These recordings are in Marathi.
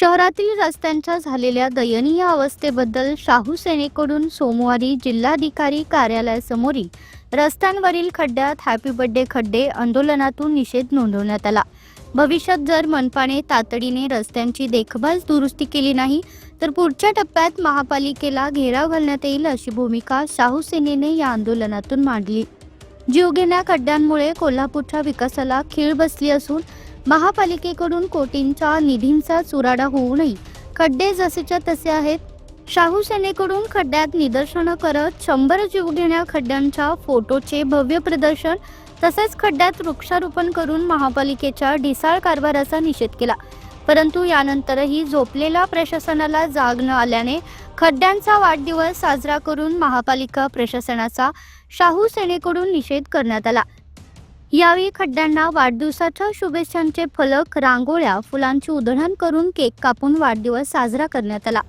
शहरातील रस्त्यांच्या झालेल्या दयनीय अवस्थेबद्दल शाहू सेनेकडून सोमवारी जिल्हाधिकारी कार्यालयासमोरील रस्त्यांवरील खड्ड्यात हॅपी बर्थडे खड्डे आंदोलनातून निषेध नोंदवण्यात आला. भविष्यात जर मनपाने तातडीने रस्त्यांची देखभाल दुरुस्ती केली नाही तर पुढच्या टप्प्यात महापालिकेला घेराव घालण्यात येईल अशी भूमिका शाहू सेनेने या आंदोलनातून मांडली. जीवघेण्या खड्ड्यांमुळे कोल्हापूरच्या विकासाला खीळ बसली असून महापालिकेकडून कोटींच्या निधींचा चुराडा होऊ नये. खड्डे जसेच्या तसे आहेत. शाहू सेनेकडून खड्ड्यात निदर्शनं करत शंभर जीवघेण्या खड्ड्यांच्या फोटोचे भव्य प्रदर्शन तसेच खड्ड्यात वृक्षारोपण करून महापालिकेच्या ढिसाळ कारभाराचा निषेध केला. परंतु यानंतरही झोपलेल्या प्रशासनाला जाग न आल्याने खड्ड्यांचा वाढदिवस साजरा करून महापालिका प्रशासनाचा शाहू सेनेकडून निषेध करण्यात आला. यावेळी खड्ड्यांना वाढदिवसाच्या शुभेच्छांचे फलक रांगोळ्या फुलांची उधळण करून केक कापून वाढदिवस साजरा करण्यात आला.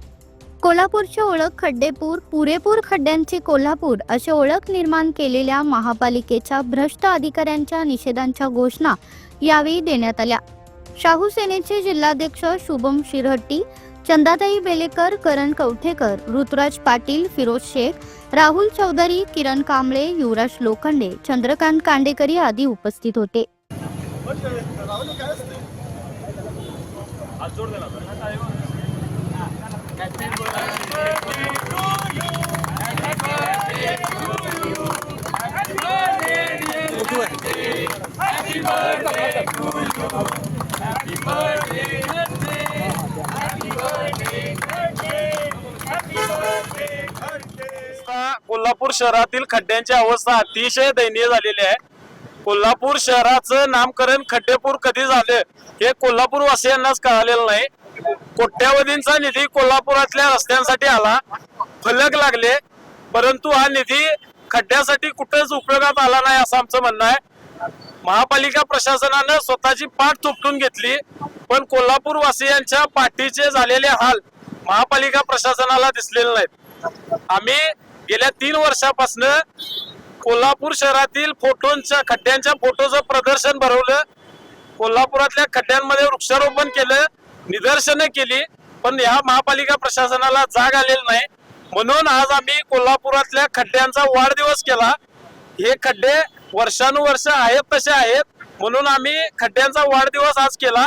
कोल्हापूरची ओळख खड्डेपूर पुरेपूर खड्ड्यांची कोल्हापूर अशी ओळख निर्माण केलेल्या महापालिकेच्या भ्रष्ट अधिकाऱ्यांच्या निषेधांच्या घोषणा यावेळी देण्यात आल्या. शाहू सेनेचे जिल्हाध्यक्ष शुभम शिरहट्टी चंदाताई बेलेकर करण कवठेकर ऋतुराज पाटील फिरोज शेख राहुल चौधरी किरण कांबळे युवराज लोखंडे चंद्रकांत कांडेकरी आदी उपस्थित होते. आता कोल्हापूर शहरातील खड्ड्यांची अवस्था अतिशय दयनीय झालेली आहे. कोल्हापूर शहराचं नामकरण खड्डेपूर कधी झालं हे कोल्हापूर वासियांनाच कळालेलं नाही. कोट्यावधींचा निधी कोल्हापुरातल्या रस्त्यांसाठी आला फलक लागले परंतु हा निधी खड्ड्यासाठी कुठेच उपयोगात आला नाही असं आमचं म्हणणं आहे. महापालिका प्रशासनानं स्वतःची पाठ थोपटून घेतली पण कोल्हापूर वासियांच्या पाठीचे झालेले हाल महापालिका प्रशासनाला दिसलेले नाहीत. आम्ही गेल्या तीन वर्षापासून कोल्हापूर शहरातील फोटोंच्या खड्ड्यांच्या फोटोचं प्रदर्शन भरवलं. कोल्हापुरातल्या खड्ड्यांमध्ये वृक्षारोपण केलं निदर्शनं केली पण या महापालिका प्रशासनाला जाग आलेली नाही. म्हणून आज आम्ही कोल्हापुरातल्या खड्ड्यांचा वाढदिवस केला. हे खड्डे वर्षानुवर्ष आहेत तसे आहेत. म्हणून आम्ही खड्ड्यांचा वाढदिवस आज केला.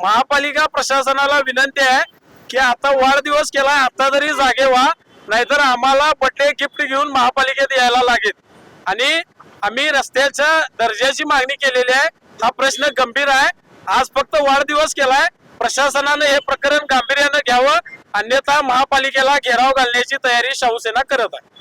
महापालिका प्रशासनाला विनंती आहे की आता वाढदिवस केला आता तरी जागे व्हा. नाहीतर आम्हाला बर्थडे गिफ्ट घेऊन महापालिकेत यायला लागेल. आणि आम्ही रस्त्याच्या दर्जाची मागणी केलेली आहे. हा प्रश्न गंभीर आहे. आज फक्त वाढदिवस केलाय. प्रशासनाने हे प्रकरण गांभीर्यानं घ्यावं. अन्यथा महापालिकेला घेराव घालण्याची तयारी शाहूसेना करत आहे.